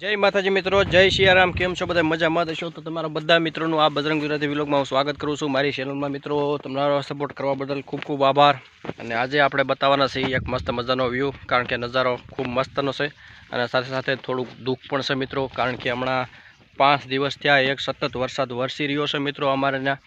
જય માતાજી મિત્રો, જય શિયારામ. કેમ છો બધા? મજામાં છો તો તમારા બધા મિત્રોનું આ બજરંગ ગુજરાતી વિલોગમાં હું સ્વાગત કરું છું મારી ચેનલમાં મિત્રો. તમારો સપોર્ટ કરવા બદલ ખૂબ ખૂબ આભાર. અને આજે આપણે બતાવવાના છીએ એક મસ્ત મજાનો વ્યૂ કારણ કે નજારો ખૂબ મસ્તનો છે અને સાથે સાથે થોડુંક દુઃખ પણ છે મિત્રો, કારણ કે હમણાં પાંચ દિવસ થયા, એક સતત વરસાદ વરસી રહ્યો છે મિત્રો અમારે ત્યાં.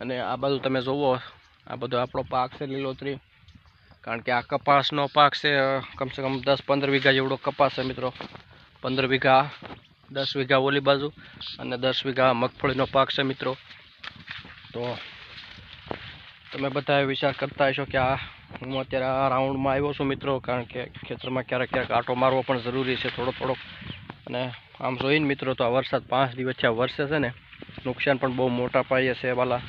અને આ બાજુ તમે જુઓ, આ બધો આપણો પાક છે લીલોતરી. કારણ કે આ કપાસનો પાક છે કમસે કમ દસ પંદર વીઘા જેવડો કપાસ છે મિત્રો. પંદર વીઘા, દસ વીઘા ઓલી બાજુ અને દસ વીઘા મગફળીનો પાક છે મિત્રો. તો તમે બધા વિચાર કરતા હશો કે આ હું અત્યારે આ રાઉન્ડમાં આવ્યો છું મિત્રો, કારણ કે ખેતરમાં ક્યારેક ક્યારેક આંટો મારવો પણ જરૂરી છે થોડો થોડોક અને આમ જોઈને મિત્રો તો આ વરસાદ પાંચ દિવસ આ વરસે છે ને, નુકસાન પણ બહુ મોટા પાયે છે વાલા.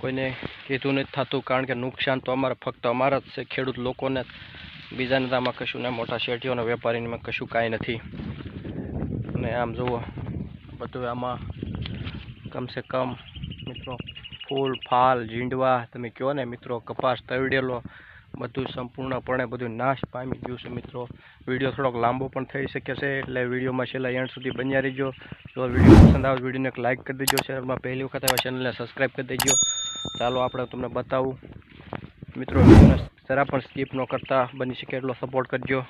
કોઈને કીધું નથી થતું, કારણ કે નુકસાન તો અમારે, ફક્ત અમારા જ છે, ખેડૂત લોકોને. બીજાને તો આમાં કશું ને, મોટા શેઠીઓના વેપારીમાં કશું કાંઈ નથી. અને આમ જુઓ, બધું આમાં કમસે કમ મિત્રો, ફૂલ, ફાલ, ઝીંડવા, તમે કહો ને મિત્રો, કપાસ તવડેલો બધું સંપૂર્ણપણે બધું નાશ પામી ગયું છે મિત્રો. વીડિયો થોડોક લાંબો પણ થઈ શકે છે, એટલે વિડીયોમાં છેલ્લા એન્ડ સુધી બન્યા રહીજો. જો વીડિયો પસંદ આવે વિડીયોને એક લાઇક કરી દેજો ચેનલમાં પહેલી વખત આવ્યા ચેનલને સબસ્ક્રાઈબ કરી દેજો. ચાલો, આપણે તમને બતાવું. મિત્રો વિડીયોને જરા પણ સ્કીપ ન કરતા. બની શકે એટલો સપોર્ટ કરજો.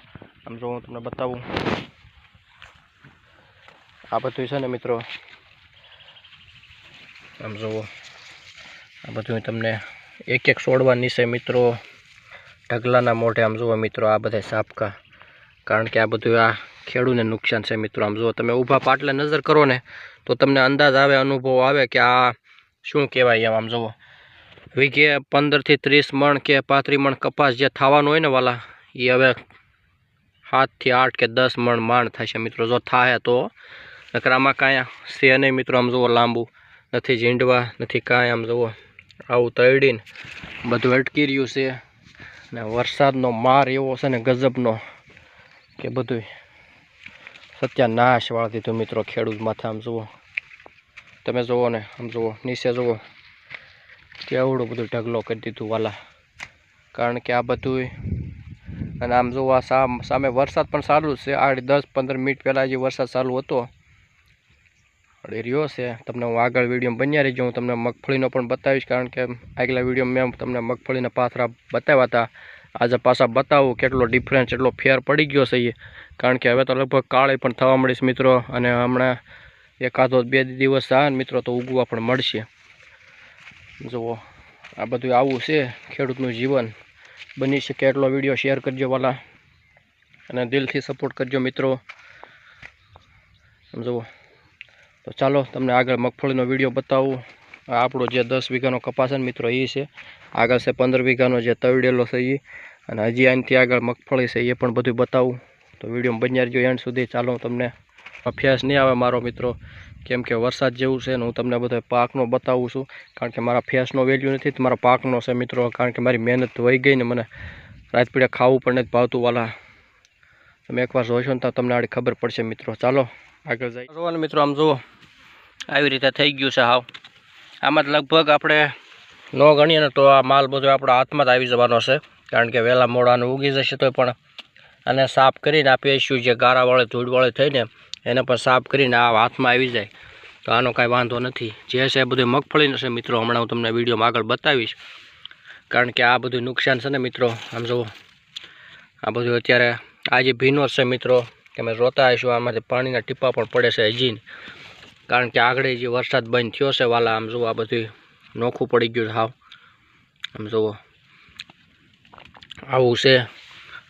આમ જો હું તમને બતાવું. આ બધું છે ને મિત્રો? આમ જુઓ. આ બધું તમને એક એક છોડવાની છે મિત્રો. ઢગલાના મોઢે આમ જુઓ મિત્રો, આ બધા સાપકા. કારણ કે આ બધું આ ખેડૂને નુકસાન છે મિત્રો. આમ જુઓ, તમે ઊભા પાટલે નજર કરો ને, તો તમને અંદાજ આવે, અનુભવ આવે કે આ શું કહેવાય એમ, આમ જુઓ. વીઘે પંદરથી ત્રીસ મણ કે પાંત્રીસ મણ કપાસ જે થવાનું હોય ને વાલા એ હવે સાતથી આઠ કે દસ મણ માંડ થશે મિત્રો. જો થાય તો નકરામાં કાંઈ છે નહીં મિત્રો, આમ જુઓ લાંબુ. નથી ઝીંડવા, નથી કાંઈ, આમ જુઓ. આવું તળીને બધું અટકી રહ્યું છે. ને વરસાદનો માર એવો છે ને ગજબનો કે બધું સત્યાનાશ વાળી દીધું મિત્રો ખેડૂત માથે આમ જુઓ. તમે જુઓ ને, આમ જુઓ, નીચે જુઓ. કેવડું બધું ઢગલો કરી દીધું વાલા. કારણ કે આ બધું અને આમ જો આ સામ વરસાદ પણ સારું છે. આડી દસ પંદર મિનિટ પહેલાં જે વરસાદ ચાલુ હતો એ રહ્યો છે. તમને હું આગળ વીડિયો બન્યા રહીજો. હું તમને મગફળીનો પણ બતાવીશ, કારણ કે આગલા વીડિયો મેં તમને મગફળીના પાથરા બતાવ્યા હતા. આજે પાછા બતાવું કેટલો ડિફરન્સ એટલો ફેર પડી ગયો છે એ કારણ કે હવે તો લગભગ કાળી પણ થવા મળીશ મિત્રો, અને હમણાં એકાદો બે દિવસ થાય મિત્રો તો ઉગવા પણ મળશે. જુઓ, આ બધું આવું છે, ખેડૂતનું જીવન. બની શકે એટલો વીડિયો શેર કરજો વાલા. અને દિલથી સપોર્ટ કરજો મિત્રો. જુઓ. તો ચાલો, તમને આગળ મગફળીનો વીડિયો બતાવું. આપણો જે દસ વીઘાનો કપાસ છે મિત્રો એ છે. આગળ છે પંદર વીઘાનો જે તવડેલો છે એ અને હજી આનાથી આગળ મગફળી છે, એ પણ બધું બતાવું. તો વીડિયો બન્યા રહેજો, એન્ડ સુધી ચાલો તમને અભ્યાસ નહીં આવે મારો મિત્રો. કેમ કે વરસાદ જેવું છે ને હું તમને બધો પાકનો બતાવું છું. કારણ કે મારા ફેસનો વેલ્યુ નથી મારા પાકનો છે મિત્રો. કારણ કે મારી મહેનત વહી ગઈ ને મને રાત પીડે ખાવું પણ નથી ભાવતું વાલા. તમે એકવાર જોશો ને તો તમને આડી ખબર પડશે મિત્રો. ચાલો, આગળ જઈએ. જોવો મિત્રો, આમ જુઓ. આવી રીતે થઈ ગયું છે હાવ. આમાં લગભગ આપણે ન ગણીએ ને તો આ માલ બધો આપણા હાથમાં જ આવી જવાનો છે. કારણ કે વહેલા મોડાનું ઉગી જશે તો પણ. અને સાફ કરીને આ છીએ જે ગારાવાળે, ધૂળવાળે થઈને એને પર સાફ કરીને આ હાથમાં આવી જાય. તો આનો કાંઈ વાંધો નથી. જે છે એ બધું મગફળીનું છે મિત્રો. હમણાં હું તમને વિડીયોમાં આગળ બતાવીશ. કારણ કે આ બધું નુકસાન છે ને મિત્રો, આમ જુઓ. આ બધું અત્યારે આ જે ભીનો છે મિત્રો, કે અમે રોતા આવીશું, આમાંથી પાણીના ટીપા પણ પડે છે હજી કારણ કે આગળ જે વરસાદ બંધ થયો છે વાલા, આમ જુઓ આ બધું નોખું પડી ગયું હાવ. આમ જુઓ. આવું છે.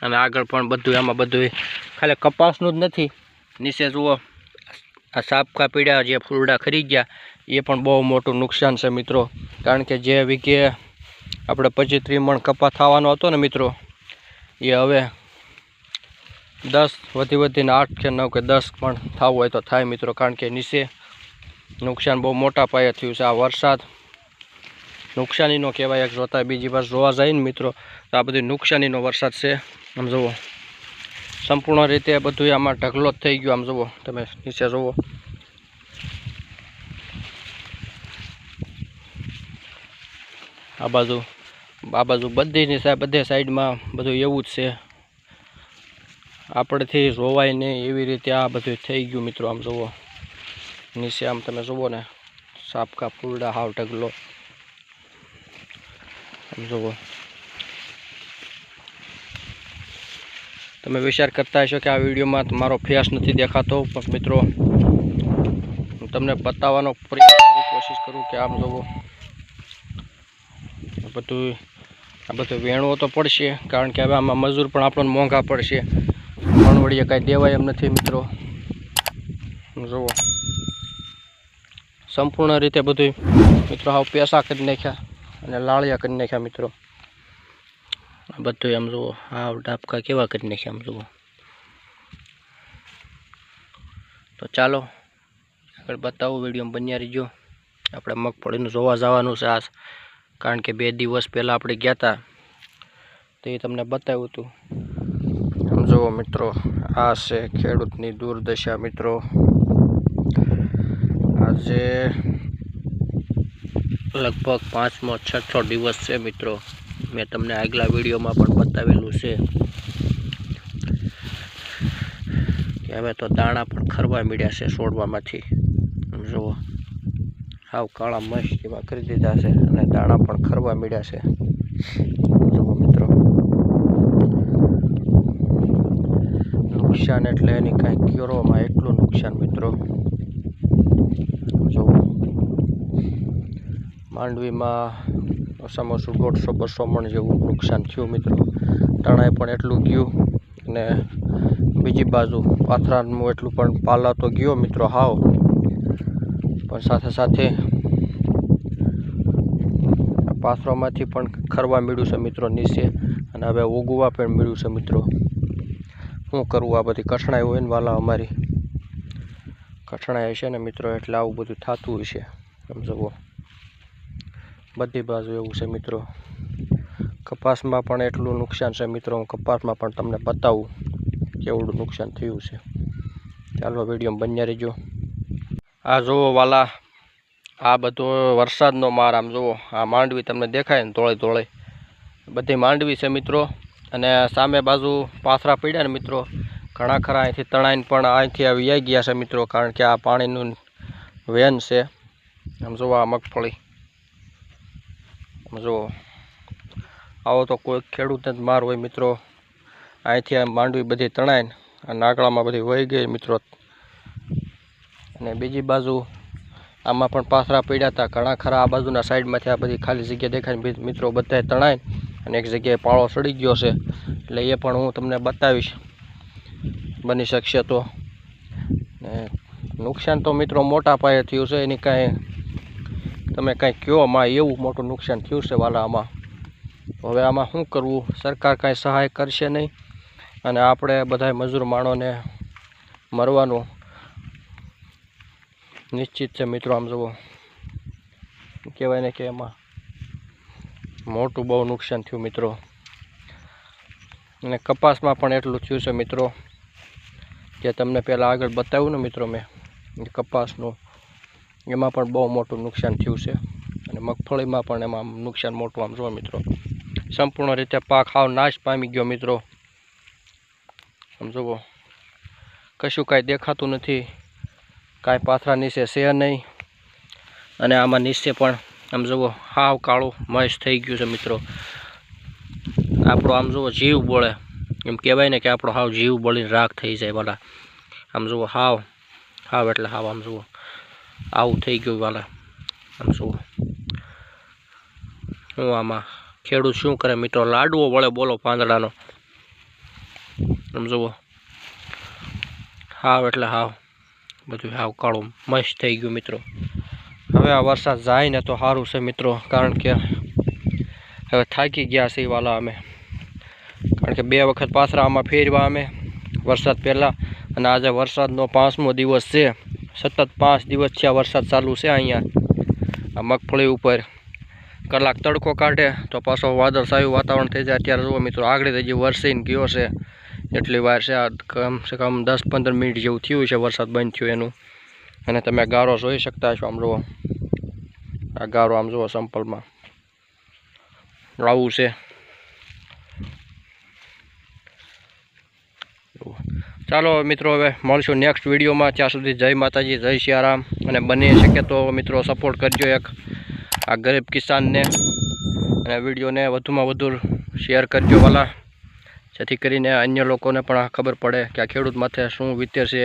અને આગળ પણ બધું, આમાં બધું ખાલી કપાસનું જ નથી. નીચે જુઓ, આ સાપકા પીડા જે ફૂલડા ખરી ગયા, એ પણ બહુ મોટું નુકસાન છે મિત્રો. કારણ કે જે વીઘે આપણે પચીસ ત્રીમણ કપા થવાનો હતો ને મિત્રો, એ હવે દસ વધી વધીને આઠ કે નવ કે દસ પણ થવું હોય તો થાય મિત્રો. કારણ કે નીચે નુકસાન બહુ મોટા પાયે થયું છે. આ વરસાદ નુકસાનીનો કહેવાય, એક જોતા બીજી વાર જોવા જાય ને મિત્રો, તો આ બધી નુકસાનીનો વરસાદ છે. આમ જુઓ. સંપૂર્ણ રીતે બધું આમાં ઢગલો થઈ ગયો. આમ જુઓ, તમે નીચે જુઓ. આ બાજુ આ બાજુ બધીની સાઈડ બધે સાઈડમાં બધું એવું જ છે. આપણેથી જોવાય નહીં એવી રીતે આ બધું થઈ ગયું મિત્રો, આમ જુઓ. નીચે આમ તમે જુઓ ને, સાપકા ફૂલડા હાવ ઢગલો. આમ જુઓ. તમે વિચાર કરતા હશો કે આ વિડીયોમાં મારો ફેસ નથી દેખાતો, પણ મિત્રો, હું તમને બતાવવાનો કોશિશ કરું કે આમ આ બધું આ બધું વેણવો તો પડશે, કારણ કે હવે આમાં મજૂર પણ આપણને મોંઘા પડશે. વળીએ કાંઈ દેવાય એમ નથી, મિત્રો. જુઓ સંપૂર્ણ રીતે બધું મિત્રો, હાવ પેસા કરી નાખ્યા અને લાળિયા કરી નાખ્યા, મિત્રો. બધું એમ જુઓ. આ ડાબકા કેવા કરી નાખ્યા આમ જુઓ. તો ચાલો, આગળ બતાવો વીડિયો બન્યા રહીજો. આપણે મગફળીનું જોવા જવાનું છે આ કારણ કે બે દિવસ પહેલાં આપણે ગયા હતા તો એ તમને બતાવ્યું હતું. જુઓ મિત્રો, આ છે ખેડૂતની દુર્દશા મિત્રો. આજે લગભગ પાંચમો, છઠ્ઠો દિવસ છે મિત્રો. મેં તમને આગલા વિડીયોમાં પણ બતાવેલું છે. કે હવે તો દાણા પણ ખરવા મળ્યા છે છોડવામાંથી. જુઓ. હાવ કાળા મસ્ત એવા કરી દીધા છે અને દાણા પણ ખરવા મળ્યા છે. જુઓ મિત્રો. નુકસાન એટલે એની કાંઈ ક્યોરોમાં એટલું નુકસાન મિત્રો. જુઓ. માંડવીમાં ઓછામાં ઓછું દોઢસો બસો મણ જેવું નુકસાન થયું મિત્રો. તણાઈ પણ એટલું ગયું અને બીજી બાજુ પાથરાનું એટલું પણ પાલા તો ગયો મિત્રો હાવ. પણ સાથે સાથે પાથરોમાંથી પણ ખરવા મળ્યું છે મિત્રો નીચે અને હવે ઉગવા પણ મળ્યું છે મિત્રો. શું કરવું? આ બધી કઠણાઈ હોય ને વાલા અમારી. કઠણાઈ હશે ને મિત્રો એટલે આવું બધું થતું હશે. છે જુઓ બધી બાજુ એવું છે મિત્રો. કપાસમાં પણ એટલું નુકસાન છે મિત્રો. હું કપાસમાં પણ તમને બતાવું કેવડું નુકસાન થયું છે. ચાલો વીડિયો બન્યા રહેજો. આ જુઓ વાલા, આ બધો વરસાદનો માર આમ જુઓ. આ માંડવી તમને દેખાય ને ધોળે ધોળે. બધી માંડવી છે મિત્રો. અને સામે બાજુ પાથરા પીડ્યા ને મિત્રો. ઘણા ખરા અહીંથી તણાઈને પણ અહીંથી આવી ગયા છે મિત્રો. કારણ કે આ પાણીનું વેન છે. આમ જુઓ આ મગફળી. જુઓ આવો તો કોઈ ખેડૂતને જ માર હોય મિત્રો. અહીંથી આ માંડવી બધી તણાઈને આ નાકડામાં બધી વહી ગઈ મિત્રો. અને બીજી બાજુ આમાં પણ પાથરા પડ્યા હતા. ઘણા ખરા આ બાજુના સાઈડમાંથી આ બધી ખાલી જગ્યા દેખાય મિત્રો બધાએ તણાઈ અને એક જગ્યાએ પાળો સડી ગયો છે. એટલે એ પણ હું તમને બતાવીશ. બની શકશે તો. નુકસાન તો મિત્રો મોટા પાયે થયું છે, એની કાંઈ તમે કાંઈ કહો માં એવું મોટું નુકસાન થયું છે વાલા આમાં હવે આમાં શું કરવું? સરકાર કાંઈ સહાય કરશે નહીં. અને આપણે બધાય મજૂર માણોને મરવાનું નિશ્ચિત છે મિત્રો, આમ જુઓ. કહેવાય ને કે એમાં મોટું બહુ નુકસાન થયું મિત્રો. અને કપાસમાં પણ એટલું થયું છે મિત્રો જે તમને પહેલાં આગળ બતાવ્યું ને મિત્રો મેં કપાસનું. એમાં પણ બહુ મોટું નુકસાન થયું છે. અને મગફળીમાં પણ એમાં નુકસાન મોટું આમ જુઓ મિત્રો. સંપૂર્ણ રીતે પાક હાવ નાશ પામી ગયો મિત્રો. આમ જુઓ. કશું કાંઈ દેખાતું નથી. કાંઈ પાથરા નીચે છે નહીં. અને આમાં નીચે પણ આમ જુઓ, હાવ કાળું મહેશ થઈ ગયું છે મિત્રો. આપણો આમ જુઓ જીવ બળે. એમ કહેવાય ને કે આપણો હાવ જીવ બળીને રાખ થઈ જાય વાલા આમ જુઓ, હાવ. હાવ એટલે હાવ આમ જુઓ. આવું થઈ ગયું વાલા. આમ શું હું આમાં ખેડૂત શું કરે મિત્રો? લાડવો વળે બોલો પાંદડાનો. આમ હાવ એટલે હાવ. બધું હાવ કાળું, મસ્ત થઈ ગયું મિત્રો. હવે આ વરસાદ જાય ને તો સારું છે મિત્રો, કારણ કે હવે થાકી ગયા છે વાલા અમે. કારણ કે બે વખત પાછરા આમાં ફેરવા અમે વરસાદ પહેલાં. અને આજે વરસાદનો પાંચમો દિવસ છે. સતત પાંચ દિવસ આ વરસાદ ચાલુ છે અહીંયા. આ મગફળી ઉપર કલાક તડકો કાઢે તો પાછો વાદળછાયું વાતાવરણ થઈ જાય. અત્યારે જુઓ મિત્રો, આગળ હજી વરસીને ગયો છે. એટલી વાર છે, આ કમસે કમ દસ પંદર મિનિટ જેવું થયું છે વરસાદ બંધ થયો એનું. અને તમે ગારો જોઈ શકતા છો આમ જુઓ. આ ગારો આમ જુઓ સંપલમાં. આવું છે. ચાલો મિત્રો, હવે મળશું નેક્સ્ટ વિડીયોમાં. ત્યાં સુધી જય માતાજી, જય સિયારામ. અને બની શકે તો મિત્રો સપોર્ટ કરજો એક આ ગરીબ કિસાનને. અને વિડીયોને વધુમાં વધુ શેર કરજો વાલા. જેથી કરીને અન્ય લોકોને પણ ખબર પડે કે આ ખેડૂત માથે શું વીતે છે.